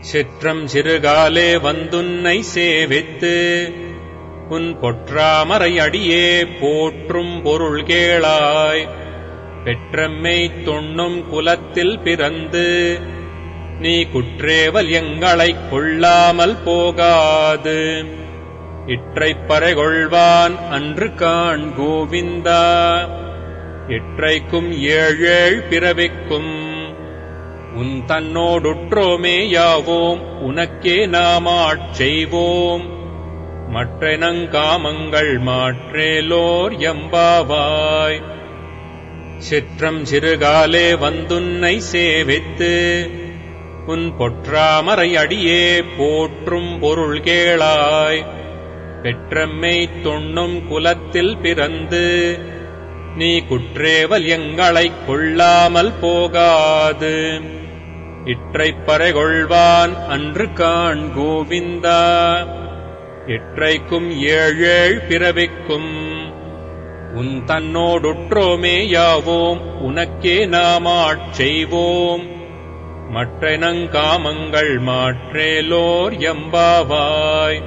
சிற்றம் சிறுகாலே வந்துன்னை சேவித்து உன் பொற்றாமரை அடியே போற்றும் பொருள் கேளாய். பெற்றம்மை தொண்ணும் குலத்தில் பிறந்து நீ குற்றேவல் எங்களைக் கொள்ளாமல் போகாது. இற்றைப் பறைகொள்வான் அன்று காண் கோவிந்தா இற்றைக்கும் ஏழேழ் பிறவிக்கும் உன் தன்னோடுற்றோமே யாவோம் உனக்கே நாமாட் செய்வோம். மற்றெனங்காமங்கள் மாற்றேலோர் எம்பாவாய். சிற்றம் சிறுகாலே வந்துன்னை சேவித்து உன் பொற்றாமரை அடியே போற்றும் பொருள் கேளாய். பெற்றம்மை தொண்ணும் குலத்தில் பிறந்து நீ குற்றேவல் எங்களைக் கொள்ளாமல் போகாது. இற்றைப் பறைகொள்வான் அன்று காண் கோவிந்தா எற்றைக்கும் ஏழேழ் பிறவிக்கும் உன் தன்னோடுற்றோமே யாவோம் உனக்கே நாமாட் செய்வோம் மற்றெனங்காமங்கள் மாற்றேலோர் எம்பாவாய்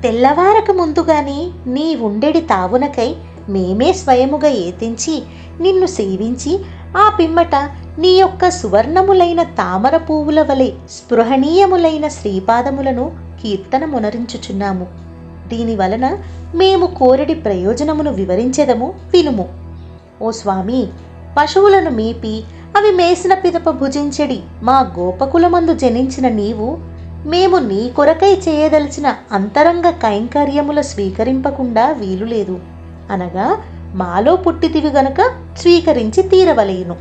తెల్లవారక ముందుగానే నీ ఉండెడి తావునకై మేమే స్వయముగా ఏతించి నిన్ను సేవించి ఆ పిమ్మట నీ యొక్క సువర్ణములైన తామర పువ్వుల వలె స్పృహణీయములైన శ్రీపాదములను కీర్తనమునరించుచున్నాము. దీని వలన మేము కోరడి ప్రయోజనమును వివరించెదము వినుము. ఓ స్వామి పశువులను మేపి అవి మేసిన పిదప భుజించెడి మా గోపకులమందు జనించిన నీవు మేము నీ కొరకై చేయదలిచిన అంతరంగ కైంకర్యముల స్వీకరింపకుండా వీలులేదు. అనగా మాలో పుట్టితివి గనుక స్వీకరించి తీరవలేను.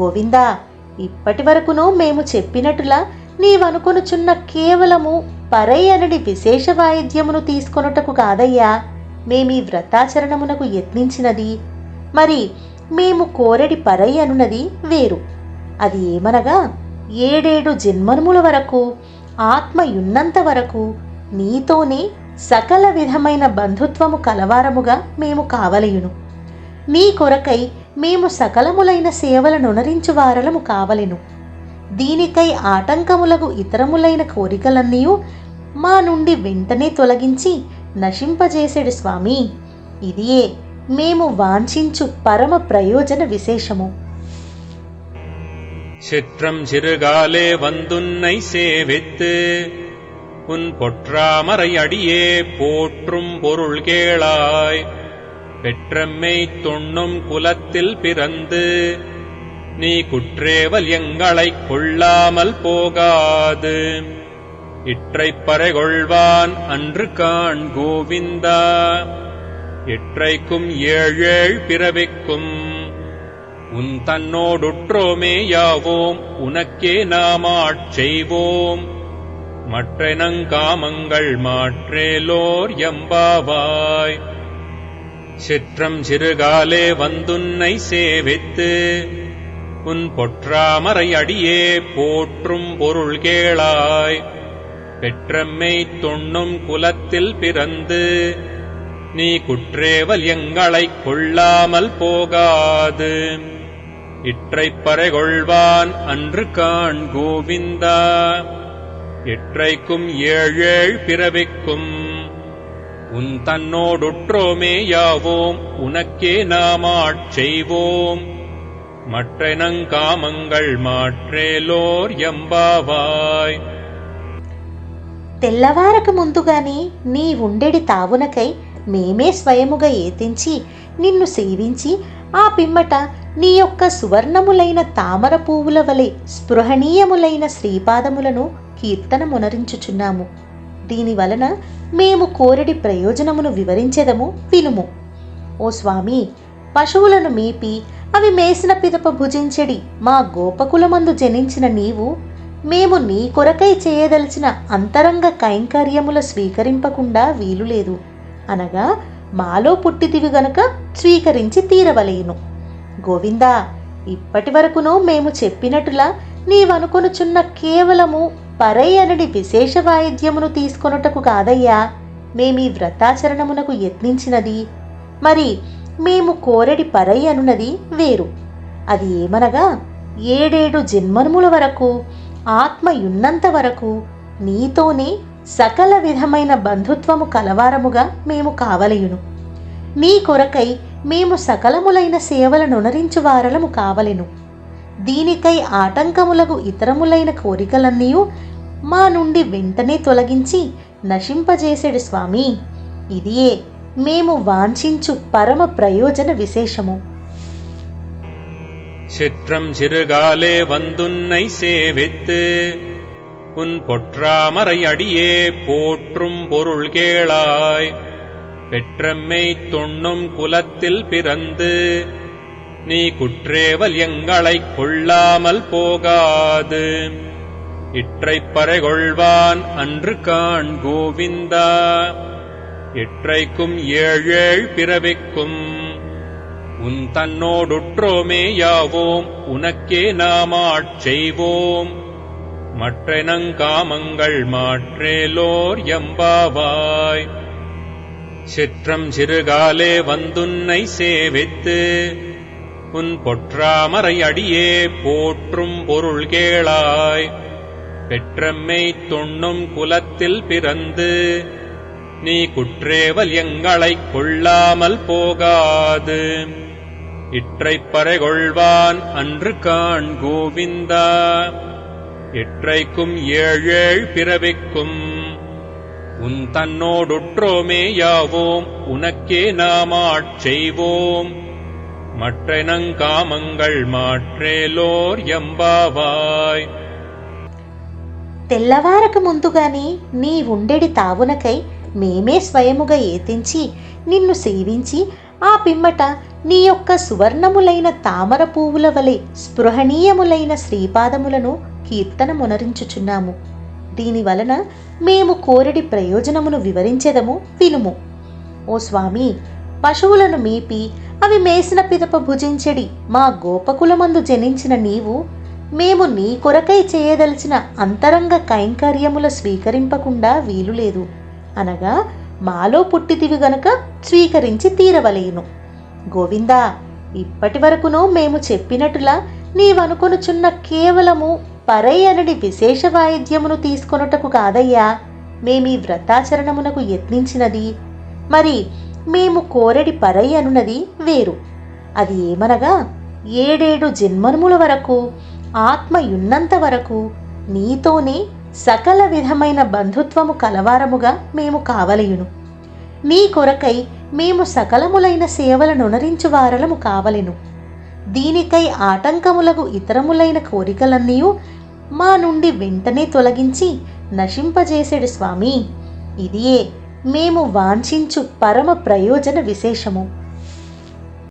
గోవిందా ఇప్పటి వరకును మేము చెప్పినట్టులా నీవనుకొనుచున్న కేవలము పరై అనడి విశేష వాయిద్యమును తీసుకొనుటకు కాదయ్యా. మేమీ వ్రతాచరణమునకు యత్నించినది. మరి మేము కోరడి పరై అనున్నది వేరు. అది ఏమనగా ఏడేడు జన్మముల వరకు ఆత్మయున్నంత వరకు నీతోనే సకల విధమైన బంధుత్వము కలవారముగా మేము కావలయును నీ కొరకై మేము సకలములైన సేవలను నరించు వారలము కావలెను దీనికై ఆటంకములకు ఇతరములైన కోరికలన్నీ మా నుండి వెంటనే తొలగించి నశింపజేసేడు స్వామి ఇదియే మేము వాంఛించు పరమ ప్రయోజన విశేషము சிற்றம் சிறுகாலே வந்துன்னை சேவித்து உன் பொற்றாமரை அடியே போற்றும் பொருள் கேளாய். பெற்றம்மை தொண்ணும் குலத்தில் பிறந்து நீ குற்றேவல் எங்களைக் கொள்ளாமல் போகாது. இற்றைப் பறைகொள்வான் அன்று காண் கோவிந்தா. இற்றைக்கும் ஏழேழ் பிறவிக்கும் உன் தன்னோடுற்றோமே யாவோம் உனக்கே நாமாட் செய்வோம். மற்றெனங்காமங்கள் மாற்றேலோர் எம்பாவாய். சிற்றம் சிறுகாலே வந்துன்னை சேவித்து உன் பொற்றாமரை அடியே போற்றும் பொருள் கேளாய். பெற்றம்மை தொண்ணும் குலத்தில் பிறந்து நீ குற்றேவல் எங்களைக் கொள்ளாமல் போகாது. இற்றைப் பறைகொள்வான் அன்று காண் கோவிந்தா எற்றைக்கும் ஏழேழ் பிறவிக்கும் உன் தன்னோடுற்றோமே யாவோம் உனக்கே நாமாட் செய்வோம் மற்றெனங்காமங்கள் மாற்றேலோர் எம்பாவாய் తెల్లవారక ముందుగానే నీ ఉండెడి తావునకై మేమే స్వయముగా ఏతించి నిన్ను సేవించి ఆ పిమ్మట నీ యొక్క సువర్ణములైన తామర పువ్వుల వలె స్పృహణీయములైన శ్రీపాదములను కీర్తనమునరించుచున్నాము. దీని వలన మేము కోరడి ప్రయోజనమును వివరించెదము వినుము. ఓ స్వామి పశువులను మేపి అవి మేసిన పిదప భుజించెడి మా గోపకులమందు జనించిన నీవు మేము నీ కొరకై చేయదలిచిన అంతరంగ కైంకర్యముల స్వీకరింపకుండా వీలులేదు. అనగా మాలో పుట్టితివి గనుక స్వీకరించి తీరవలేను. గోవిందా ఇప్పటి వరకును మేము చెప్పినట్టులా నీవనుకొనుచున్న కేవలము పరై విశేష వాయిద్యమును తీసుకొనుటకు కాదయ్యా. మేమీ వ్రతాచరణమునకు యత్నించినది. మరి మేము కోరడి పరై అనున్నది వేరు. అది ఏమనగా ఏడేడు జన్మముల వరకు ఆత్మయున్నంత వరకు నీతోనే సకల విధమైన బంధుత్వము కలవారముగా మేము కావలయును. నీ కొరకై మేము సకలములైన సేవలనునరించు వారలము కావలెను. దీనికై ఆటంకములకు ఇతరములైన కోరికలన్నీ మా నుండి వెంటనే తొలగించి నశింపజేసేడు స్వామి ఇదియే మేము వాంఛించు పరమ ప్రయోజన విశేషము சிற்றம் சிறுகாலே வந்துன்னை சேவித்து உன் பொற்றாமரை அடியே போற்றும் பொருள் கேளாய் பெற்றம்மை தொன்னும் குலத்தில் பிறந்து நீ குற்றேவல் எங்களைக் கொள்ளாமல் போகாது இற்றைப் பறைகொள்வான் அன்று காண் கோவிந்தா. இற்றைக்கும் ஏழேழ் பிறவிக்கும் உன் தன்னோடுற்றோமே யாவோம் உனக்கே நாமாட் செய்வோம். மற்றெனங்காமங்கள் மாற்றேலோர் எம்பாவாய். சிற்றம் சிறுகாலே வந்துன்னை சேவித்து உன் பொற்றாமரை அடியே போற்றும் பொருள் கேளாய் பெற்றம்மை தொண்ணும் குலத்தில் பிறந்து நீ குற்றேவல் எங்களைக் கொள்ளாமல் போகாது. இற்றைப் பறைகொள்வான் அன்று காண் கோவிந்தா இற்றைக்கும் ஏழேழ் பிறவிக்கும். உன் தன்னோடுற்றோமே யாவோம் உனக்கே நாமாட் செய்வோம். மற்றெனங்காமங்கள் மாற்றேலோர் எம்பாவாய். తెల్లవారక ముందుగానే నీ ఉండెడి తావునకై మేమే స్వయముగా ఏతించి నిన్ను సేవించి ఆ పిమ్మట నీ యొక్క సువర్ణములైన తామర పువ్వుల వలె స్పృహణీయములైన శ్రీపాదములను కీర్తనమునరించుచున్నాము. దీని వలన మేము కోరడి ప్రయోజనమును వివరించెదము వినుము. ఓ స్వామి పశువులను మేపి అవి మేసిన పిదప భుజించెడి మా గోపకులమందు జనించిన నీవు మేము నీ కొరకై చేయదలిచిన అంతరంగ కైంకర్యముల స్వీకరింపకుండా వీలులేదు. అనగా మాలో పుట్టితివి గనక స్వీకరించి తీరవలేను. గోవిందా ఇప్పటి వరకును మేము చెప్పినట్లా నీవనుకొనుచున్న కేవలము పరై అనడి విశేష వాయిద్యమును తీసుకొనుటకు కాదయ్యా. మేమీ వ్రతాచరణమునకు యత్నించినది. మరి మేము కోరడి పరై అనున్నది వేరు. అది ఏమనగా ఏడేడు జన్మముల వరకు ఆత్మయున్నంత వరకు నీతోనే సకల విధమైన బంధుత్వము కలవారముగా మేము కావలయును. నీ కొరకై మేము సకలములైన సేవలనునరించు వారలము కావలెను. దీనికై ఆటంకములకు ఇతరములైన కోరికలన్నీ మా నుండి వెంటనే తొలగించి నశింపజేసేడు స్వామి. ఇదియే మేము వాంఛించు పరమ ప్రయోజన విశేషము.